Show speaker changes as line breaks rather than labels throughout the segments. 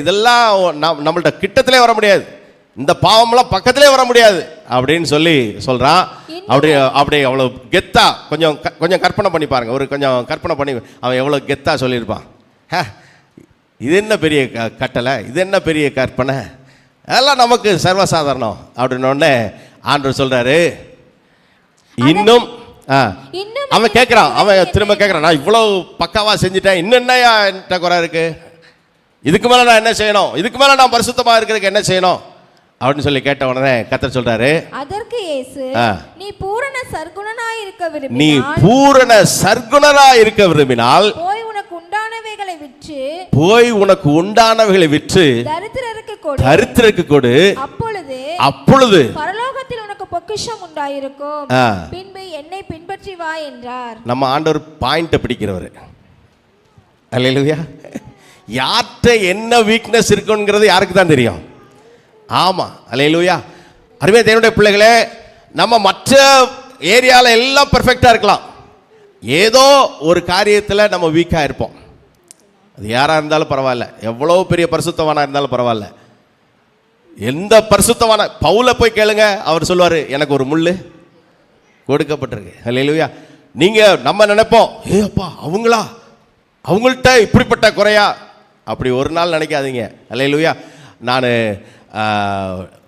இதெல்லாம் நம் நம்மள்ட்ட கிட்டத்திலே வர முடியாது. இந்த பாவம்லாம் பக்கத்திலே வர முடியாது. அப்படின்னு சொல்லி சொல்றான். அப்படி அப்படி அவ்வளோ கெத்தா கொஞ்சம் கொஞ்சம் கற்பனை பண்ணி பாருங்க. ஒரு கொஞ்சம் கற்பனை பண்ணி அவன் எவ்வளோ கெத்தா சொல்லியிருப்பான். ஹே இது என்ன பெரிய க- கட்டளை? இது என்ன பெரிய கற்பனை? அதெல்லாம் நமக்கு சர்வசாதாரணம். அப்படின்னு உடனே ஆண்டவர் சொல்றாரு இன்னும் அவன் கேட்குறான் அவன் திரும்ப கேட்குறான் நான் இவ்வளோ பக்காவா செஞ்சுட்டேன். இன்னும் என்னையா என்கிட்ட குறை இருக்கு? இதுக்கு மேலே நான் என்ன செய்யணும்? இதுக்கு மேலே நான் பரிசுத்தமாக இருக்கிறதுக்கு என்ன செய்யணும்? அப்படின்னு சொல்லி கேட்ட உடனே கத்தர் சொல்றாரு
அதற்கு இயேசு. நீ பூரண சர்க்குணனாய் இருக்க
நீ
விரும்பினால்
பூரண சர்க்குணரா இருக்க விரும்பினால்
போய் உனக்கு உண்டானவைகளை விற்று
போய் உனக்கு உண்டானவைகளை விற்று
தரித்திரருக்கு கொடு.
தரித்திரக்கு கொடு.
அப்பொழுது
அப்பொழுது
பரலோகத்தில் உனக்கு பொக்கிஷம் உண்டாயிருக்கும். பின்பு என்னை பின்பற்றி வா என்றார்.
நம்ம ஆண்டவர் பாயிண்ட்டை பிடிக்கிறவர். அல்லையா யார்கிட்ட என்ன வீக்னஸ் இருக்குங்கிறது யாருக்கு தான் தெரியும்? ஆமாம் அல்லையா அருமையா தேவனுடைய பிள்ளைகளே நம்ம மற்ற ஏரியாவில் எல்லாம் பர்ஃபெக்டாக இருக்கலாம். ஏதோ ஒரு காரியத்தில் நம்ம வீக்காக இருப்போம். அது யாராக இருந்தாலும் பரவாயில்ல. எவ்வளோ பெரிய பரிசுத்தவானாக இருந்தாலும் பரவாயில்ல. எந்த பரிசுத்தமான பவுல போய் கேளுங்க. அவர் சொல்லுவார் எனக்கு ஒரு முள் கொடுக்கப்பட்டிருக்கு. அல்லையா நீங்கள் நம்ம நினைப்போம் ஏ அப்பா அவங்களா? அவங்கள்ட்ட இப்படிப்பட்ட குறையா? அப்படி ஒரு நாள் நினைக்காதீங்க. அல்லையா நான்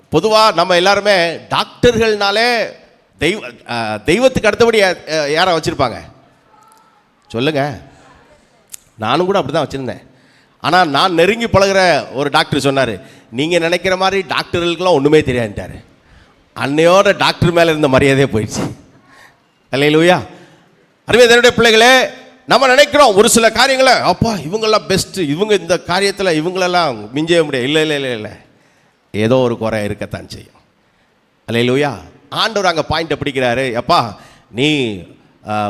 பொதுவாக நம்ம எல்லாருமே டாக்டர்கள்னாலே தெய்வ தெய்வத்துக்கு அடுத்தபடி யா- யாரை வச்சுருப்பாங்க? சொல்லுங்க. நானும் கூட அப்படி தான் வச்சுருந்தேன். ஆனால் நான் நெருங்கி பழகிற ஒரு டாக்டர் சொன்னார் நீங்கள் நினைக்கிற மாதிரி டாக்டர்களுக்கெல்லாம் ஒன்றுமே தெரியாதுட்டார் அன்னையோட டாக்டர் மேலே இருந்த மரியாதையே போயிடுச்சு. அல்லையா அருமையா என்னுடைய பிள்ளைகளே நம்ம நினைக்கிறோம் ஒரு சில காரியங்களை அப்பா இவங்கெல்லாம் பெஸ்ட்டு இவங்க இந்த காரியத்தில் இவங்களெல்லாம் மிஞ்சவே முடியாது. இல்லை இல்லை இல்லை இல்லை. ஏதோ ஒரு குறை இருக்கத்தான் செய்யும். அல்லையிலூயா ஆண்டவர் அங்கே பாயிண்ட்டை பிடிக்கிறாரு. அப்பா நீ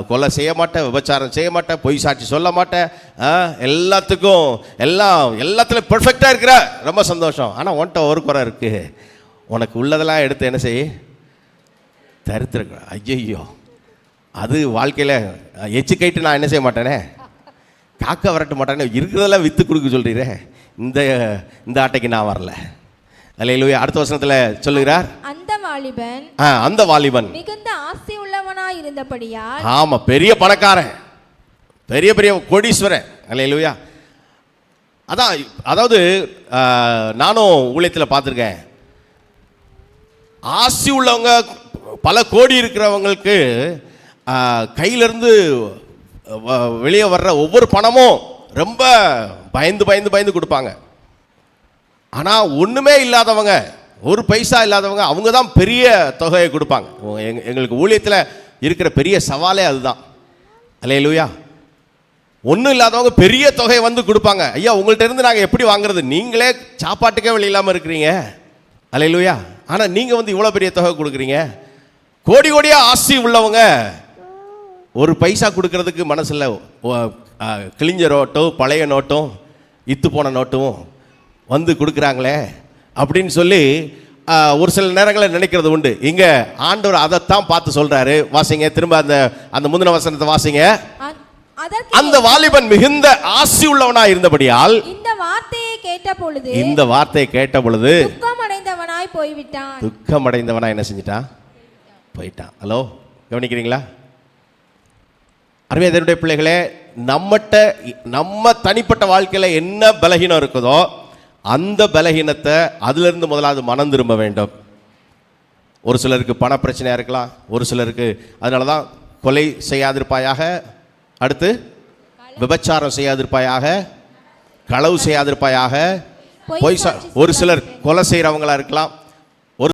கொலை செய்ய மாட்ட விபச்சாரம் செய்ய மாட்ட பொய் சாட்சி சொல்ல மாட்ட ஆ, எல்லாத்துக்கும் எல்லாம் எல்லாத்துலையும் பெர்ஃபெக்டாக இருக்கிற. ரொம்ப சந்தோஷம். ஆனால் உன்கிட்ட ஒரு குறை இருக்குது உனக்கு உள்ளதெல்லாம் எடுத்து என்ன செய்? தருத்திருக்க. ஐயோ அது வாழ்க்கையில் எச்சு கைட்டு நான் என்ன செய்ய மாட்டேனே? காக்க வரட்ட மாட்டேனே? இருக்கிறதெல்லாம் விற்று கொடுக்க சொல்கிறீரே இந்த இந்த ஆட்டைக்கு நான் வரல. அல்லையிலூயா அடுத்த வசனத்தில் சொல்லுகிறார்.
அந்த வாலிபன்
ஆ, அந்த வாலிபன்.
மிகுந்த ஆசை உள்ளவனாய் இருந்தபடியால்
ஆமா பெரிய பணக்காரன். பெரிய பெரிய கோடீஸ்வரன். அல்லையா அதான் அதாவது நானும் ஊழியத்தில் பார்த்துருக்கேன். ஆசி உள்ளவங்க பல கோடி இருக்கிறவங்களுக்கு கையிலேருந்து வ- வெளியே வர்ற ஒவ்வொரு பணமும் ரொம்ப பயந்து பயந்து பயந்து கொடுப்பாங்க. ஆனால் ஒன்றுமே இல்லாதவங்க ஒரு பைசா இல்லாதவங்க அவங்க தான் பெரிய தொகையை கொடுப்பாங்க. எங் எங்களுக்கு ஊழியத்தில் இருக்கிற பெரிய சவாலே அதுதான். அல்லையா ஒன்றும் இல்லாதவங்க பெரிய தொகையை வந்து கொடுப்பாங்க. ஐயா உங்கள்கிட்ட இருந்து நாங்கள் எப்படி வாங்குறது? நீங்களே சாப்பாட்டுக்கே வழி இல்லாமல் இருக்கிறீங்க. அல்லையா ஆனால் நீங்கள் வந்து இவ்வளோ பெரிய தொகை கொடுக்குறீங்க. கோடி கோடியாக ஆசி உள்ளவங்க ஒரு பைசா கொடுக்கறதுக்கு மனசில் கிழிஞ்ச நோட்டும் பழைய நோட்டும் இத்து போன நோட்டும் வந்து கொடுக்குறாங்களே அப்படின்னு சொல்லி ஒரு சில நேரங்களில் நினைக்கிறது உண்டு. இங்கே ஆண்டவர் அதைத்தான் பார்த்து சொல்கிறாரு வாசிங்க திரும்ப அந்த அந்த முந்தின வசனத்தை வாசிங்க. அந்த வாலிபன் மிகுந்த ஆசி உள்ளவனா இருந்தபடியால்
இந்த வார்த்தையை கேட்ட பொழுது
இந்த வார்த்தையை கேட்ட பொழுது
துக்கம் அடைந்தவனாய் போய்விட்டான்.
துக்கம் அடைந்தவனா என்ன செஞ்சிட்டான்? போயிட்டான். ஹலோ கவனிக்கிறீங்களா? அருமையா தேவனுடைய பிள்ளைகளே நம்மகிட்ட நம்ம தனிப்பட்ட வாழ்க்கையில் என்ன பலகீனம் இருக்குதோ அந்த பலகீனத்தை அதிலிருந்து முதலாவது மனம் திரும்ப வேண்டும். ஒரு சிலருக்கு பண பிரச்சனையாக இருக்கலாம் ஒரு சிலருக்கு அதனால தான் கொலை செய்யாதிருப்பாயாக அடுத்து விபச்சாரம் செய்யாதிருப்பாயாக களவு செய்யாதிருப்பாயாக
பொய்
ஒரு சிலர் கொலை செய்கிறவங்களா இருக்கலாம்